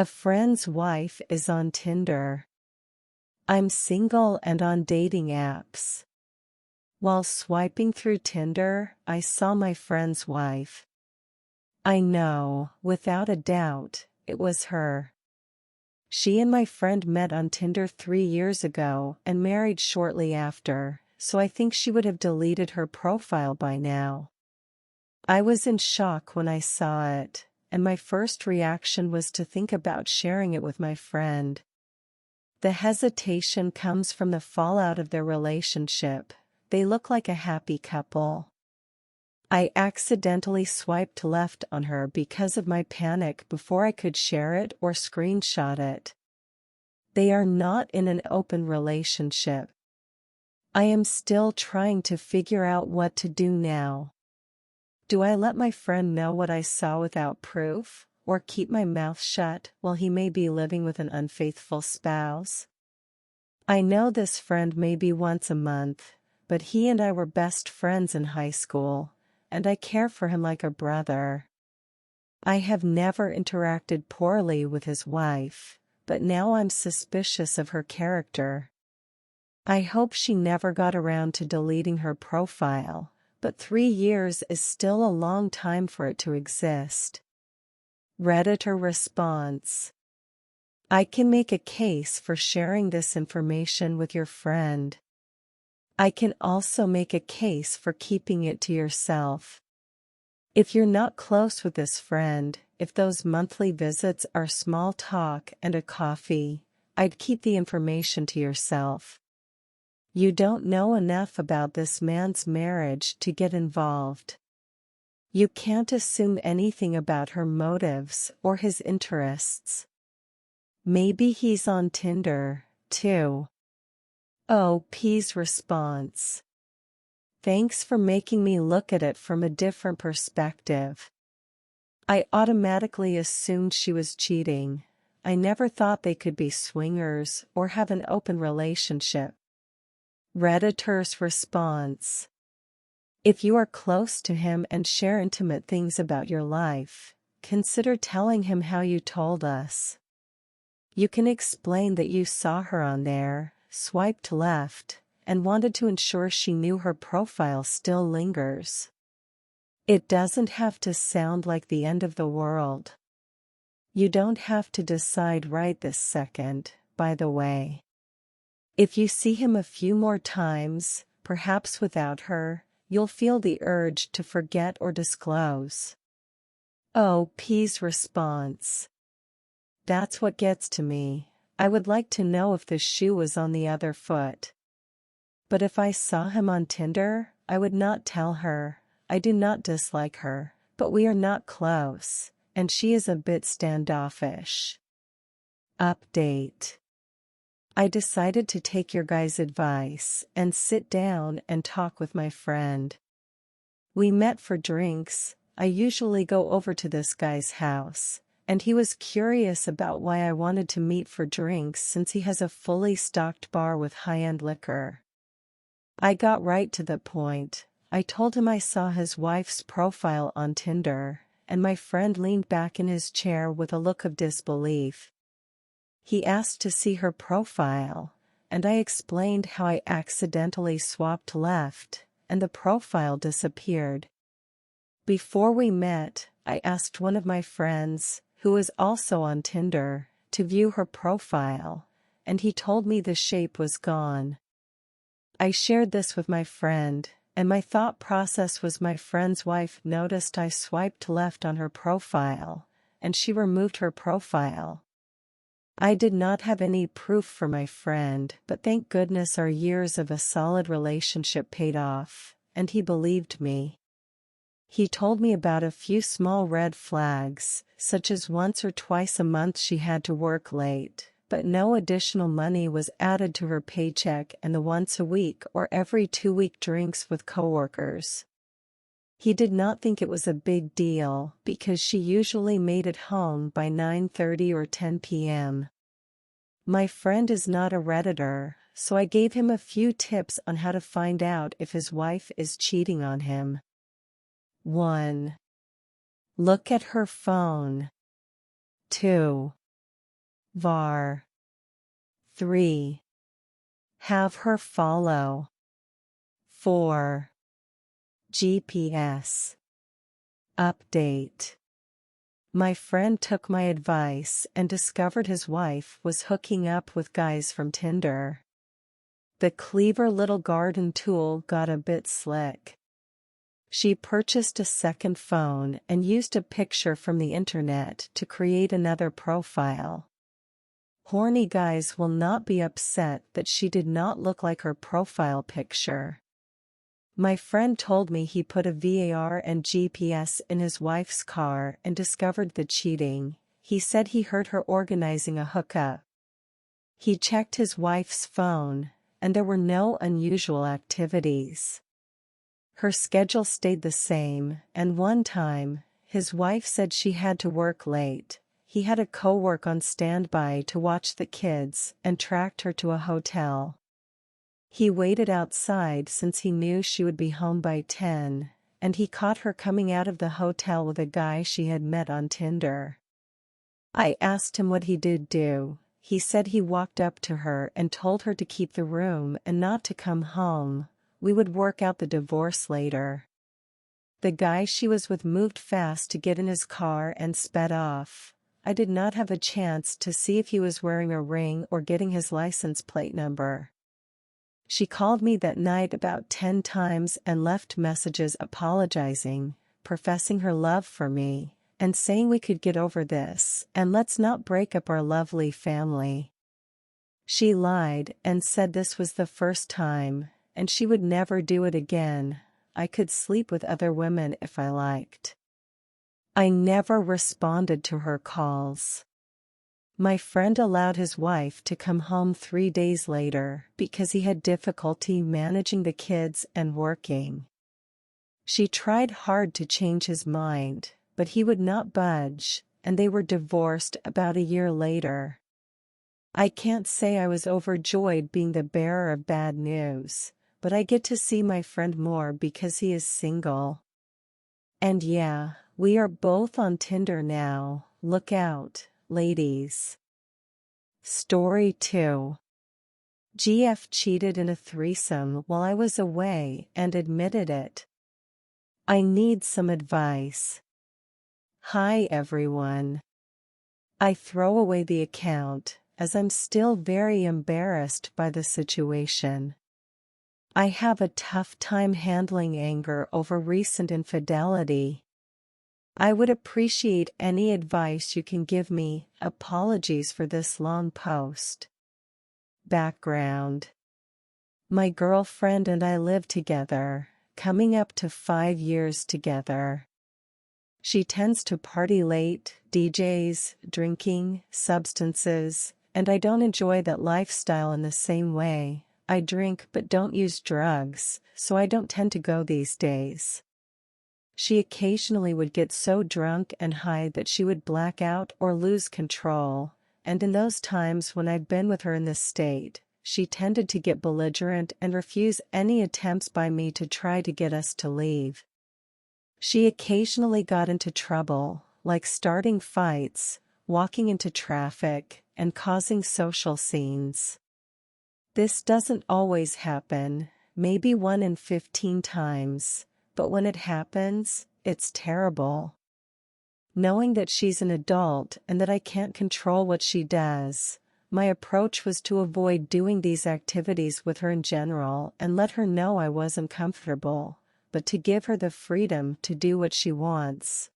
A friend's wife is on Tinder. I'm single and on dating apps. While swiping through Tinder, I saw my friend's wife. I know, without a doubt, it was her. She and my friend met on Tinder three years ago and married shortly after, so I think she would have deleted her profile by now. I was in shock when I saw it, and my first reaction was to think about sharing it with my friend. The hesitation comes from the fallout of their relationship, they look like a happy couple. I accidentally swiped left on her because of my panic before I could share it or screenshot it. They are not in an open relationship. I am still trying to figure out what to do now. Do I let my friend know what I saw without proof, or keep my mouth shut while he may be living with an unfaithful spouse? I know this friend maybe once a month, but he and I were best friends in high school, and I care for him like a brother. I have never interacted poorly with his wife, but now I'm suspicious of her character. I hope she never got around to deleting her profile, but three years is still a long time for it to exist. Redditor response I can make a case for sharing this information with your friend. I can also make a case for keeping it to yourself. If you're not close with this friend, if those monthly visits are small talk and a coffee, I'd keep the information to yourself. You don't know enough about this man's marriage to get involved. You can't assume anything about her motives or his interests. Maybe he's on Tinder, too. Oh, OP's response. Thanks for making me look at it from a different perspective. I automatically assumed she was cheating. I never thought they could be swingers or have an open relationship. Redditor's response. If you are close to him and share intimate things about your life, consider telling him how you told us. You can explain that you saw her on there, swiped left, and wanted to ensure she knew her profile still lingers. It doesn't have to sound like the end of the world. You don't have to decide right this second, by the way. If you see him a few more times, perhaps without her, you'll feel the urge to forget or disclose. Oh, P's response. That's what gets to me. I would like to know if the shoe was on the other foot. But if I saw him on Tinder, I would not tell her. I do not dislike her, but we are not close, and she is a bit standoffish. Update I decided to take your guys' advice and sit down and talk with my friend. We met for drinks, I usually go over to this guy's house, and he was curious about why I wanted to meet for drinks since he has a fully stocked bar with high-end liquor. I got right to the point, I told him I saw his wife's profile on Tinder, and my friend leaned back in his chair with a look of disbelief. He asked to see her profile, and I explained how I accidentally swapped left, and the profile disappeared. Before we met, I asked one of my friends, who was also on Tinder, to view her profile, and he told me the shape was gone. I shared this with my friend, and my thought process was my friend's wife noticed I swiped left on her profile, and she removed her profile. I did not have any proof for my friend, but thank goodness our years of a solid relationship paid off, and he believed me. He told me about a few small red flags, such as once or twice a month she had to work late, but no additional money was added to her paycheck and the once a week or every two week drinks with coworkers. He did not think it was a big deal because she usually made it home by 9.30 or 10 p.m. My friend is not a Redditor, so I gave him a few tips on how to find out if his wife is cheating on him. 1. Look at her phone. 2. var. 3. Have her follow. 4. GPS. Update. My friend took my advice and discovered his wife was hooking up with guys from Tinder. The clever little garden tool got a bit slick. She purchased a second phone and used a picture from the internet to create another profile. Horny guys will not be upset that she did not look like her profile picture. My friend told me he put a VAR and GPS in his wife's car and discovered the cheating. He said he heard her organizing a hookup. He checked his wife's phone, and there were no unusual activities. Her schedule stayed the same, and one time, his wife said she had to work late. He had a co-work on standby to watch the kids and tracked her to a hotel. He waited outside since he knew she would be home by 10, and he caught her coming out of the hotel with a guy she had met on Tinder. I asked him what he did do. He said he walked up to her and told her to keep the room and not to come home, we would work out the divorce later. The guy she was with moved fast to get in his car and sped off. I did not have a chance to see if he was wearing a ring or getting his license plate number. She called me that night about 10 times and left messages apologizing, professing her love for me, and saying we could get over this and let's not break up our lovely family. She lied and said this was the first time and she would never do it again. I could sleep with other women if I liked. I never responded to her calls. My friend allowed his wife to come home three days later because he had difficulty managing the kids and working. She tried hard to change his mind, but he would not budge, and they were divorced about a year later. I can't say I was overjoyed being the bearer of bad news, but I get to see my friend more because he is single. And yeah, we are both on Tinder now, look out, ladies. Story 2 GF cheated in a threesome while I was away and admitted it. I need some advice. Hi everyone. I throw away the account as I'm still very embarrassed by the situation. I have a tough time handling anger over recent infidelity. I would appreciate any advice you can give me. Apologies for this long post. Background My girlfriend and I live together, coming up to five years together. She tends to party late, DJs, drinking, substances, and I don't enjoy that lifestyle in the same way. I drink but don't use drugs, so I don't tend to go these days. She occasionally would get so drunk and high that she would black out or lose control, and in those times when I'd been with her in this state, she tended to get belligerent and refuse any attempts by me to try to get us to leave. She occasionally got into trouble, like starting fights, walking into traffic, and causing social scenes. This doesn't always happen, maybe one in 15 times, but when it happens, it's terrible. Knowing that she's an adult and that I can't control what she does, my approach was to avoid doing these activities with her in general and let her know I wasn't comfortable, but to give her the freedom to do what she wants.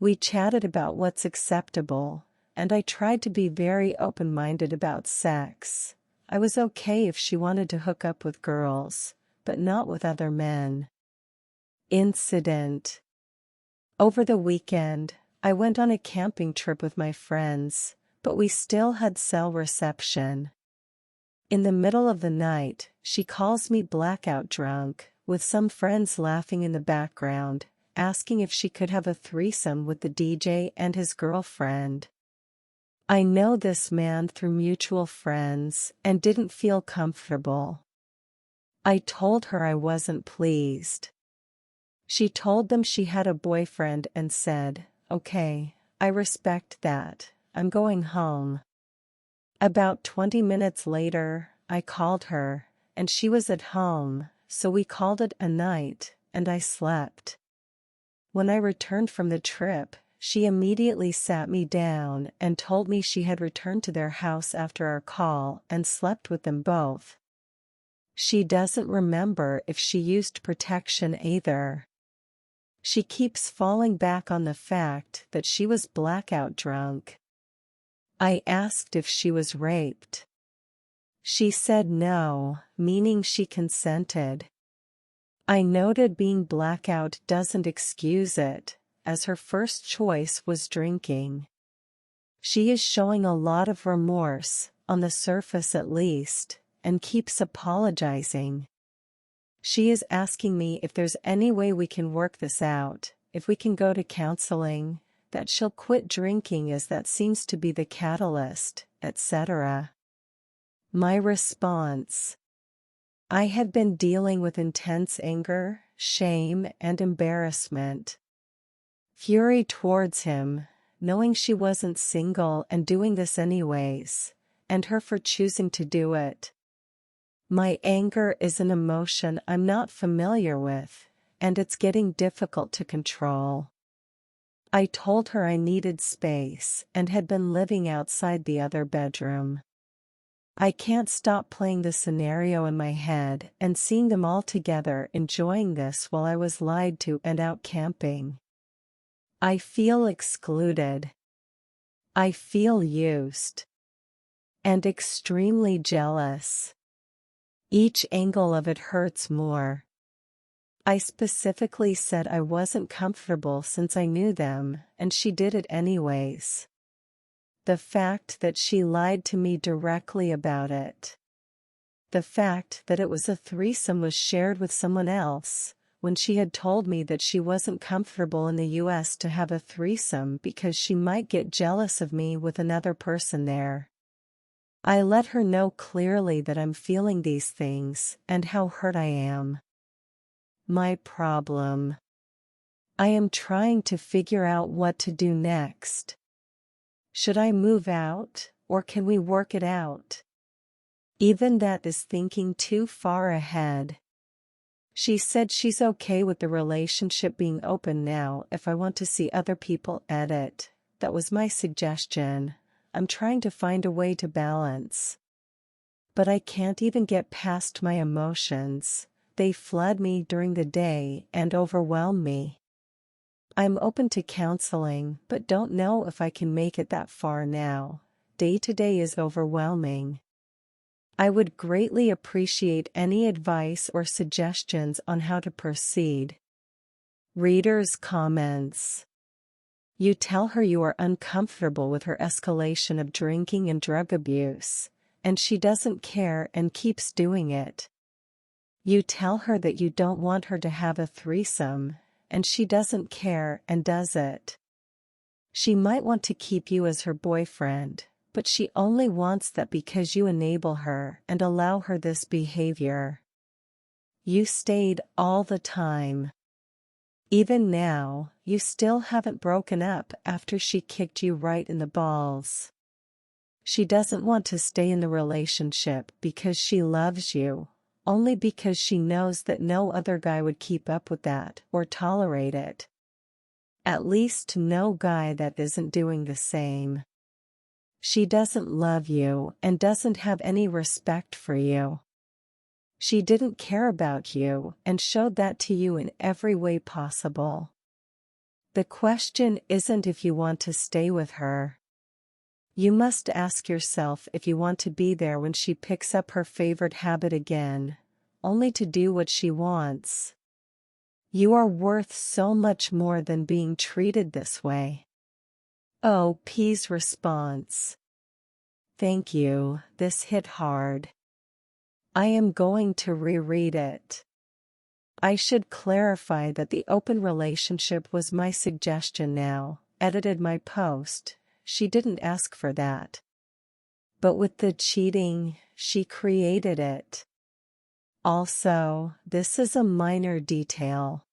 We chatted about what's acceptable, and I tried to be very open-minded about sex. I was okay if she wanted to hook up with girls, but not with other men. Incident Over the weekend, I went on a camping trip with my friends, but we still had cell reception. In the middle of the night, she calls me blackout drunk, with some friends laughing in the background, asking if she could have a threesome with the DJ and his girlfriend. I know this man through mutual friends and didn't feel comfortable. I told her I wasn't pleased. She told them she had a boyfriend and said, okay, I respect that, I'm going home. About 20 minutes later, I called her, and she was at home, so we called it a night, and I slept. When I returned from the trip, she immediately sat me down and told me she had returned to their house after our call and slept with them both. She doesn't remember if she used protection either. She keeps falling back on the fact that she was blackout drunk. I asked if she was raped. She said no, meaning she consented. I noted being blackout doesn't excuse it, as her first choice was drinking. She is showing a lot of remorse, on the surface at least, and keeps apologizing. She is asking me if there's any way we can work this out, if we can go to counseling, that she'll quit drinking as that seems to be the catalyst, etc. My response I had been dealing with intense anger, shame, and embarrassment. Fury towards him, knowing she wasn't single and doing this anyways, and her for choosing to do it. My anger is an emotion I'm not familiar with, and it's getting difficult to control. I told her I needed space and had been living outside the other bedroom. I can't stop playing the scenario in my head and seeing them all together enjoying this while I was lied to and out camping. I feel excluded. I feel used. And extremely jealous. Each angle of it hurts more. I specifically said I wasn't comfortable since I knew them, and she did it anyways. The fact that she lied to me directly about it. The fact that it was a threesome was shared with someone else, when she had told me that she wasn't comfortable in the US to have a threesome because she might get jealous of me with another person there. I let her know clearly that I'm feeling these things and how hurt I am. My problem. I am trying to figure out what to do next. Should I move out, or can we work it out? Even that is thinking too far ahead. She said she's okay with the relationship being open now if I want to see other people at it. That was my suggestion. I'm trying to find a way to balance. But I can't even get past my emotions. They flood me during the day and overwhelm me. I'm open to counseling, but don't know if I can make it that far now. Day to day is overwhelming. I would greatly appreciate any advice or suggestions on how to proceed. Reader's comments. You tell her you are uncomfortable with her escalation of drinking and drug abuse, and she doesn't care and keeps doing it. You tell her that you don't want her to have a threesome, and she doesn't care and does it. She might want to keep you as her boyfriend, but she only wants that because you enable her and allow her this behavior. You stayed all the time. Even now, you still haven't broken up after she kicked you right in the balls. She doesn't want to stay in the relationship because she loves you, only because she knows that no other guy would keep up with that or tolerate it. At least no guy that isn't doing the same. She doesn't love you and doesn't have any respect for you. She didn't care about you and showed that to you in every way possible. The question isn't if you want to stay with her. You must ask yourself if you want to be there when she picks up her favorite habit again, only to do what she wants. You are worth so much more than being treated this way. Oh, P's response. Thank you, this hit hard. I am going to reread it. I should clarify that the open relationship was my suggestion now, edited my post, she didn't ask for that. But with the cheating, she created it. Also, this is a minor detail.